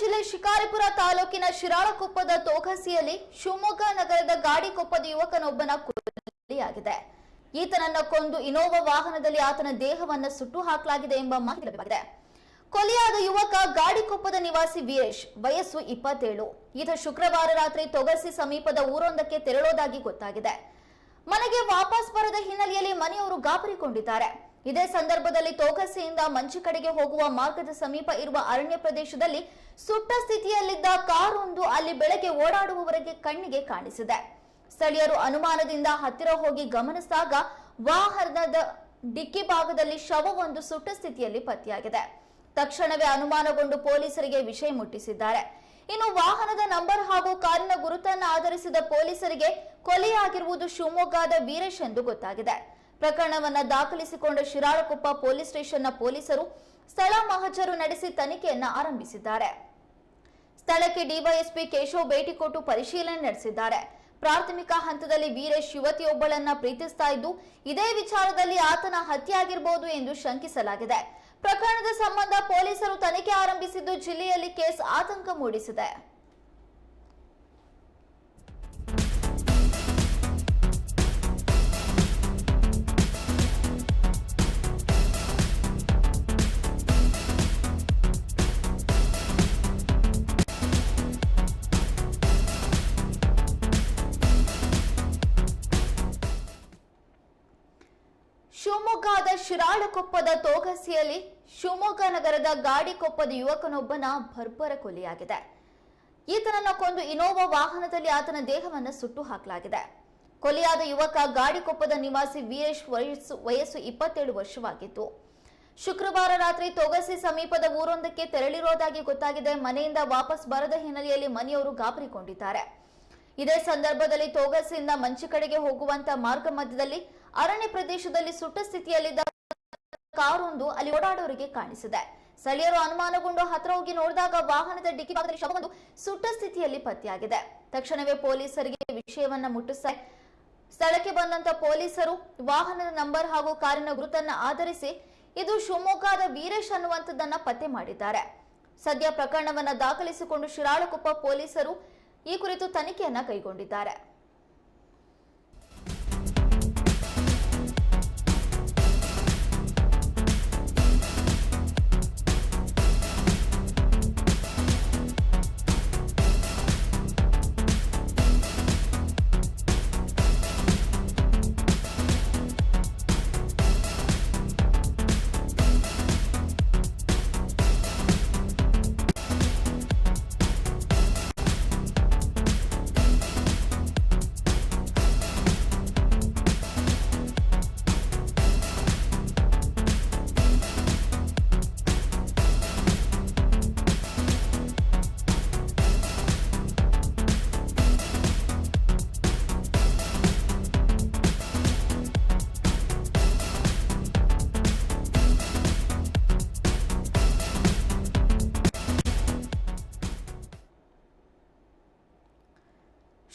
ಜಿಲ್ಲೆ ಶಿಕಾರಿಪುರ ತಾಲೂಕಿನ ಶಿರಾಳಕೊಪ್ಪದ ತೋಗಸಿಯಲ್ಲಿ ಶಿವಮೊಗ್ಗ ನಗರದ ಗಾಡಿಕೊಪ್ಪದ ಯುವಕನೊಬ್ಬನ ಕೊಲೆಯಾಗಿದೆ ಈತನನ್ನ ಕೊಂದು ಇನೋವಾ ವಾಹನದಲ್ಲಿ ಆತನ ದೇಹವನ್ನು ಸುಟ್ಟು ಹಾಕಲಾಗಿದೆ ಎಂಬ ಮಾಹಿತಿ ಲಭ್ಯವಾಗಿದೆ. ಕೊಲೆಯಾದ ಯುವಕ ಗಾಡಿಕೊಪ್ಪದ ನಿವಾಸಿ ವೀರೇಶ್, ವಯಸ್ಸು ಇಪ್ಪತ್ತೇಳು. ಈತ ಶುಕ್ರವಾರ ರಾತ್ರಿ ತೊಗಸಿ ಸಮೀಪದ ಊರೊಂದಕ್ಕೆ ತೆರಳೋದಾಗಿ ಗೊತ್ತಾಗಿದೆ. ಮನೆಗೆ ವಾಪಸ್ ಬರದ ಹಿನ್ನೆಲೆಯಲ್ಲಿ ಮನೆಯವರು ಗಾಬರಿಗೊಂಡಿದ್ದಾರೆ. ಇದೇ ಸಂದರ್ಭದಲ್ಲಿ ತೋಕಸೆಯಿಂದ ಮಂಚು ಕಡೆಗೆ ಹೋಗುವ ಮಾರ್ಗದ ಸಮೀಪ ಇರುವ ಅರಣ್ಯ ಪ್ರದೇಶದಲ್ಲಿ ಸುಟ್ಟ ಸ್ಥಿತಿಯಲ್ಲಿದ್ದ ಕಾರೊಂದು ಅಲ್ಲಿ ಬೆಳಗ್ಗೆ ಓಡಾಡುವವರೆಗೆ ಕಣ್ಣಿಗೆ ಕಾಣಿಸಿದೆ. ಸ್ಥಳೀಯರು ಅನುಮಾನದಿಂದ ಹತ್ತಿರ ಹೋಗಿ ಗಮನಿಸಿದಾಗ ವಾಹನದ ಡಿಕ್ಕಿ ಭಾಗದಲ್ಲಿ ಶವವೊಂದು ಸುಟ್ಟ ಸ್ಥಿತಿಯಲ್ಲಿ ಪತ್ತೆಯಾಗಿದೆ. ತಕ್ಷಣವೇ ಅನುಮಾನಗೊಂಡು ಪೊಲೀಸರಿಗೆ ವಿಷಯ ಮುಟ್ಟಿಸಿದ್ದಾರೆ. ಇನ್ನು ವಾಹನದ ನಂಬರ್ ಹಾಗೂ ಕಾರಿನ ಗುರುತನ್ನು ಆಧರಿಸಿದ ಪೊಲೀಸರಿಗೆ ಕೊಲೆಯಾಗಿರುವುದು ಶಿವಮೊಗ್ಗದ ವೀರೇಶ್ ಎಂದು ಗೊತ್ತಾಗಿದೆ. ಪ್ರಕರಣವನ್ನ ದಾಖಲಿಸಿಕೊಂಡ ಶಿರಾಳಕೊಪ್ಪ ಪೊಲೀಸ್ ಸ್ಟೇಷನ್ನ ಪೊಲೀಸರು ಸ್ಥಳ ಮಹಜರು ನಡೆಸಿ ತನಿಖೆಯನ್ನು ಆರಂಭಿಸಿದ್ದಾರೆ. ಸ್ಥಳಕ್ಕೆ ಡಿವೈಎಸ್ಪಿ ಕೇಶವ್ ಭೇಟಿ ಕೊಟ್ಟು ಪರಿಶೀಲನೆ ನಡೆಸಿದ್ದಾರೆ. ಪ್ರಾಥಮಿಕ ಹಂತದಲ್ಲಿ ವೀರೇಶ್ ಯುವತಿಯೊಬ್ಬಳನ್ನ ಪ್ರೀತಿಸ್ತಾ ಇದ್ದು, ಇದೇ ವಿಚಾರದಲ್ಲಿ ಆತನ ಹತ್ಯೆ ಆಗಿರಬಹುದು ಎಂದು ಶಂಕಿಸಲಾಗಿದೆ. ಪ್ರಕರಣದ ಸಂಬಂಧ ಪೊಲೀಸರು ತನಿಖೆ ಆರಂಭಿಸಿದ್ದು, ಜಿಲ್ಲೆಯಲ್ಲಿ ಕೇಸ್ ಆತಂಕ ಮೂಡಿಸಿದೆ. ಶಿವಮೊಗ್ಗದ ಶಿರಾಳಕೊಪ್ಪದ ತೋಗಸಿಯಲ್ಲಿ ಶಿವಮೊಗ್ಗ ನಗರದ ಗಾಡಿಕೊಪ್ಪದ ಯುವಕನೊಬ್ಬನ ಭರ್ಬರ ಕೊಲೆಯಾಗಿದೆ. ಈತನನ್ನು ಕೊಂದು ಇನೋವಾ ವಾಹನದಲ್ಲಿ ಆತನ ದೇಹವನ್ನು ಸುಟ್ಟು ಹಾಕಲಾಗಿದೆ. ಕೊಲೆಯಾದ ಯುವಕ ಗಾಡಿಕೊಪ್ಪದ ನಿವಾಸಿ ವೀರೇಶ್ ವಯಸ್ಸು ವಯಸ್ಸು ಇಪ್ಪತ್ತೇಳು ವರ್ಷವಾಗಿತ್ತು. ಶುಕ್ರವಾರ ರಾತ್ರಿ ತೊಗಸಿ ಸಮೀಪದ ಊರೊಂದಕ್ಕೆ ತೆರಳಿರೋದಾಗಿ ಗೊತ್ತಾಗಿದೆ. ಮನೆಯಿಂದ ವಾಪಸ್ ಬರದ ಹಿನ್ನೆಲೆಯಲ್ಲಿ ಮನೆಯವರು ಗಾಬರಿಗೊಂಡಿದ್ದಾರೆ. ಇದೇ ಸಂದರ್ಭದಲ್ಲಿ ತೋಗಸಿಯಿಂದ ಮಂಚಿ ಕಡೆಗೆ ಹೋಗುವಂತ ಮಾರ್ಗ ಮಧ್ಯದಲ್ಲಿ ಅರಣ್ಯ ಪ್ರದೇಶದಲ್ಲಿ ಸುಟ್ಟ ಸ್ಥಿತಿಯಲ್ಲಿದ್ದ ಕಾರೊಂದು ಅಲ್ಲಿ ಓಡಾಡೋರಿಗೆ ಕಾಣಿಸಿದೆ. ಸ್ಥಳೀಯರು ಅನುಮಾನಗೊಂಡು ಹತ್ರ ಹೋಗಿ ನೋಡಿದಾಗ ವಾಹನದ ಡಿಕ್ಕಿ ಭಾಗದಲ್ಲಿ ಶವವೊಂದು ಸುಟ್ಟ ಸ್ಥಿತಿಯಲ್ಲಿ ಪತ್ತೆಯಾಗಿದೆ. ತಕ್ಷಣವೇ ಪೊಲೀಸರಿಗೆ ವಿಷಯವನ್ನ ಮುಟ್ಟಿಸ, ಸ್ಥಳಕ್ಕೆ ಬಂದಂತ ಪೊಲೀಸರು ವಾಹನದ ನಂಬರ್ ಹಾಗೂ ಕಾರಿನ ಗುರುತನ್ನ ಆಧರಿಸಿ ಇದು ಶಿವಮೊಗ್ಗದ ವೀರೇಶ್ ಅನ್ನುವಂಥದ್ದನ್ನ ಪತ್ತೆ ಮಾಡಿದ್ದಾರೆ. ಸದ್ಯ ಪ್ರಕರಣವನ್ನ ದಾಖಲಿಸಿಕೊಂಡು ಶಿರಾಳಕೊಪ್ಪ ಪೊಲೀಸರು ಈ ಕುರಿತು ತನಿಖೆಯನ್ನ ಕೈಗೊಂಡಿದ್ದಾರೆ.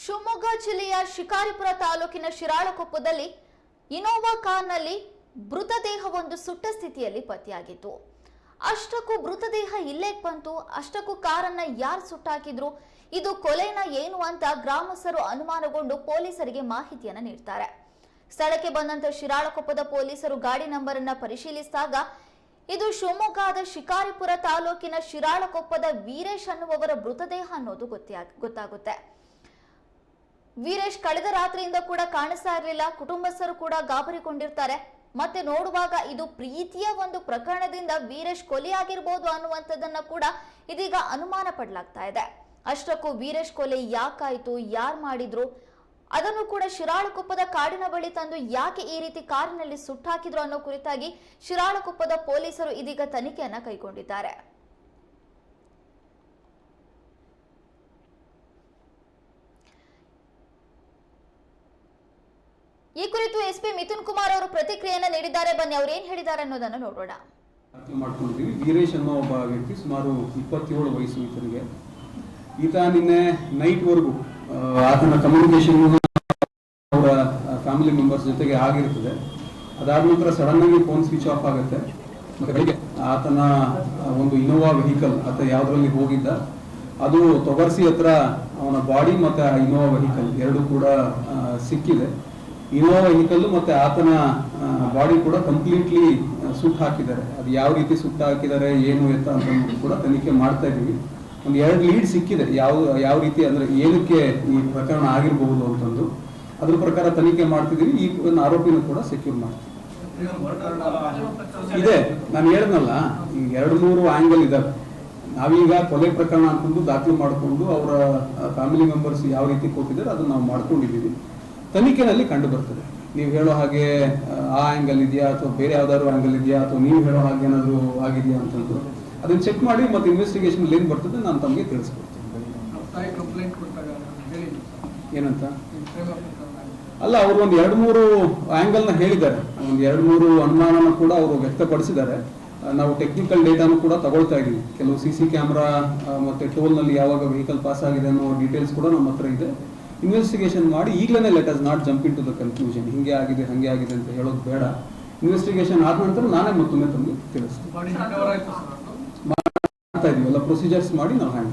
ಶಿವಮೊಗ್ಗ ಜಿಲ್ಲೆಯ ಶಿಕಾರಿಪುರ ತಾಲೂಕಿನ ಶಿರಾಳಕೊಪ್ಪದಲ್ಲಿ ಇನೋವಾ ಕಾರ್ನಲ್ಲಿ ಮೃತದೇಹವೊಂದು ಸುಟ್ಟ ಸ್ಥಿತಿಯಲ್ಲಿ ಪತ್ತೆಯಾಗಿತ್ತು. ಅಷ್ಟಕ್ಕೂ ಮೃತದೇಹ ಇಲ್ಲೇ ಬಂತು. ಅಷ್ಟಕ್ಕೂ ಕಾರನ್ನ ಯಾರು ಸುಟ್ಟಾಕಿದ್ರು? ಇದು ಕೊಲೆನ ಏನು ಅಂತ ಗ್ರಾಮಸ್ಥರು ಅನುಮಾನಗೊಂಡು ಪೊಲೀಸರಿಗೆ ಮಾಹಿತಿಯನ್ನು ನೀಡ್ತಾರೆ. ಸ್ಥಳಕ್ಕೆ ಬಂದಂತ ಶಿರಾಳಕೊಪ್ಪದ ಪೊಲೀಸರು ಗಾಡಿ ನಂಬರ್ ಅನ್ನ ಪರಿಶೀಲಿಸಿದಾಗ, ಇದು ಶಿವಮೊಗ್ಗದ ಶಿಕಾರಿಪುರ ತಾಲೂಕಿನ ಶಿರಾಳಕೊಪ್ಪದ ವೀರೇಶ್ ಅನ್ನುವವರ ಮೃತದೇಹ ಅನ್ನೋದು ಗೊತ್ತೇ ಗೊತ್ತಾಗುತ್ತೆ. ವೀರೇಶ್ ಕಳೆದ ರಾತ್ರಿಯಿಂದ ಕೂಡ ಕಾಣಿಸ್ತಾ ಇರಲಿಲ್ಲ. ಕುಟುಂಬಸ್ಥರು ಕೂಡ ಗಾಬರಿಕೊಂಡಿರ್ತಾರೆ ಮತ್ತೆ ನೋಡುವಾಗ ಇದು ಪ್ರೀತಿಯ ಒಂದು ಪ್ರಕರಣದಿಂದ ವೀರೇಶ್ ಕೊಲೆಯಾಗಿರ್ಬೋದು ಅನ್ನುವಂಥದ್ದನ್ನ ಕೂಡ ಇದೀಗ ಅನುಮಾನ ಪಡ್ಲಾಗ್ತಾ ಇದೆ. ಅಷ್ಟಕ್ಕೂ ವೀರೇಶ್ ಕೊಲೆ ಯಾಕಾಯ್ತು, ಯಾರು ಮಾಡಿದ್ರು? ಅದನ್ನು ಕೂಡ ಶಿರಾಳಕೊಪ್ಪದ ಕಾಡಿನ ಬಳಿ ತಂದು ಯಾಕೆ ಈ ರೀತಿ ಕಾರಿನಲ್ಲಿ ಸುಟ್ಟಾಕಿದ್ರು ಅನ್ನೋ ಕುರಿತಾಗಿ ಶಿರಾಳಕೊಪ್ಪದ ಪೊಲೀಸರು ಇದೀಗ ತನಿಖೆಯನ್ನ ಕೈಗೊಂಡಿದ್ದಾರೆ. ಈ ಕುರಿತು ಎಸ್ಪಿ ಮಿಥುನ್ ಕುಮಾರ್ ಅವರು ಪ್ರತಿಕ್ರಿಯೆಯನ್ನ ನೀಡಿದ್ದಾರೆ. ಬನ್ನಿ, ಅವ್ರು ಏನ್ ಹೇಳಿದ್ದಾರೆ ಅನ್ನೋದನ್ನು ನೋಡೋಣ. ಮಾಡ್ಕೊಂಡಿದ್ದೀವಿ ವೀರೇಶ್ ಅನ್ನೋ ಒಬ್ಬ ವ್ಯಕ್ತಿ ಸುಮಾರು ಇಪ್ಪತ್ತೇಳು ವಯಸ್ಸು ಈತನಿಗೆ ಈತ ನಿನ್ನೆ ನೈಟ್ವರೆಗೂ ಆತನ ಕಮ್ಯುನಿಕೇಶನ್ ಅವರ ಫ್ಯಾಮಿಲಿ ಮೆಂಬರ್ಸ್ ಜೊತೆಗೆ ಆಗಿರ್ತದೆ. ಅದಾದ ನಂತರ ಸಡನ್ ಆಗಿ ಫೋನ್ ಸ್ವಿಚ್ ಆಫ್ ಆಗುತ್ತೆ. ಆತನ ಒಂದು ಇನೋವಾ ವೆಹಿಕಲ್ ಆತ ಯಾವುದರಲ್ಲಿ ಹೋಗಿದ್ದ, ಅದು ತೊಗರ್ಸಿ ಹತ್ರ ಅವನ ಬಾಡಿ ಮತ್ತು ಇನೋವಾ ವೆಹಿಕಲ್ ಎರಡು ಕೂಡ ಸಿಕ್ಕಿದೆ. ಇನೋವಾ ವೆಹಿಕಲ್ ಮತ್ತೆ ಆತನ ಬಾಡಿ ಕೂಡ ಕಂಪ್ಲೀಟ್ಲಿ ಸುಟ್ಟು ಹಾಕಿದ್ದಾರೆ. ಅದು ಯಾವ ರೀತಿ ಸುಟ್ಟು ಹಾಕಿದ್ದಾರೆ, ಏನು ಎತ್ತ ಅಂತ ಕೂಡ ತನಿಖೆ ಮಾಡ್ತಾ ಇದೀವಿ ಒಂದು ಎರಡು ಲೀಡ್ ಸಿಕ್ಕಿದೆ. ಯಾವ ಯಾವ ರೀತಿ ಅಂದ್ರೆ ಏನಕ್ಕೆ ಈ ಪ್ರಕರಣ ಆಗಿರಬಹುದು ಅಂತಂದು. ಅದ್ರ ಪ್ರಕಾರ ತನಿಖೆ ಮಾಡ್ತಿದೀವಿ ಈ ಒಂದು ಆರೋಪಿನೂ ಕೂಡ ಸೆಕ್ಯೂರ್ ಮಾಡ್ತೀವಿ. ಇದೆ. ನಾನು ಹೇಳಿದ್ನಲ್ಲ ಈಗ ಎರಡು ಮೂರು ಆಂಗಲ್ ಇದಾವೆ. ನಾವೀಗ ಕೊಲೆ ಪ್ರಕರಣ ಅಂತಂದು ದಾಖಲು ಮಾಡಿಕೊಂಡು ಅವರ ಫ್ಯಾಮಿಲಿ ಮೆಂಬರ್ಸ್ ಯಾವ ರೀತಿ ಕೊಟ್ಟಿದ್ದಾರೆ, ಅದನ್ನ ನಾವು ಮಾಡ್ಕೊಂಡಿದ್ದೀವಿ. ತನಿಖೆನಲ್ಲಿ ಕಂಡು ಬರ್ತದೆ. ನೀವು ಹೇಳೋ ಹಾಗೆ ಆ, ಆ್ಯಂಗಲ್ ಆಂಗಲ್ ಇದೆಯಾ ಅಥವಾ ಬೇರೆ ಯಾವ್ದಾದ್ರು ಆ್ಯಂಗಲ್ ಇದೆಯಾ ಅಥವಾ ನೀವು ಹೇಳೋ ಹಾಗೆ ಏನಾದ್ರು ಆಗಿದೆಯಾ ಅಂತಂದು ಅದನ್ನ ಚೆಕ್ ಮಾಡಿ ಮತ್ತೆ ಇನ್ವೆಸ್ಟಿಗೇಷನ್ ಏನು ಬರ್ತದೆ ನಾನು ತಮಗೆ ತಿಳಿಸ್ಕೊಡ್ತೀನಿ. ಏನಂತ? ಅಲ್ಲ ಅವರು ಒಂದು ಎರಡು ಮೂರು ಆಂಗಲ್ನ ಹೇಳಿದ್ದಾರೆ. ಒಂದು ಎರಡು ಮೂರು ಅನುಮಾನನ ಕೂಡ ಅವರು ವ್ಯಕ್ತಪಡಿಸಿದ್ದಾರೆ. ನಾವು ಟೆಕ್ನಿಕಲ್ ಡೇಟಾನು ಕೂಡ ತಗೊಳ್ತಾ ಇದೀವಿ. ಕೆಲವು ಸಿ ಸಿ ಕ್ಯಾಮ್ರಾ ಮತ್ತೆ ಟೋಲ್ನಲ್ಲಿ ಯಾವಾಗ ವೆಹಿಕಲ್ ಪಾಸ್ ಆಗಿದೆ ಅನ್ನೋ ಡೀಟೇಲ್ಸ್ ಕೂಡ ನಮ್ಮ ಹತ್ರ ಇದೆ. ಇನ್ವೆಸ್ಟಿಗೇಷನ್ ಮಾಡಿ ಈಗಲೇ let us not jump into the conclusion ಹಿಂಗೆ ಆಗಿದೆ ಹಂಗೆ ಆಗಿದೆ ಅಂತ ಹೇಳೋದು ಬೇಡ. ಇನ್ವೆಸ್ಟಿಗೇಷನ್ ಆದ ನಂತರ ನಾನೇ ಮತ್ತೊಮ್ಮೆ ತಮಗೆ ತಿಳಿಸ್ತೀನಿ. ಓವರ್ ಮಾಡ್ತಾ ಇದೀವಿ. ಎಲ್ಲ ಪ್ರೊಸೀಜರ್ಸ್ ಮಾಡಿ ನಾವು ಹ್ಯಾಂಡ್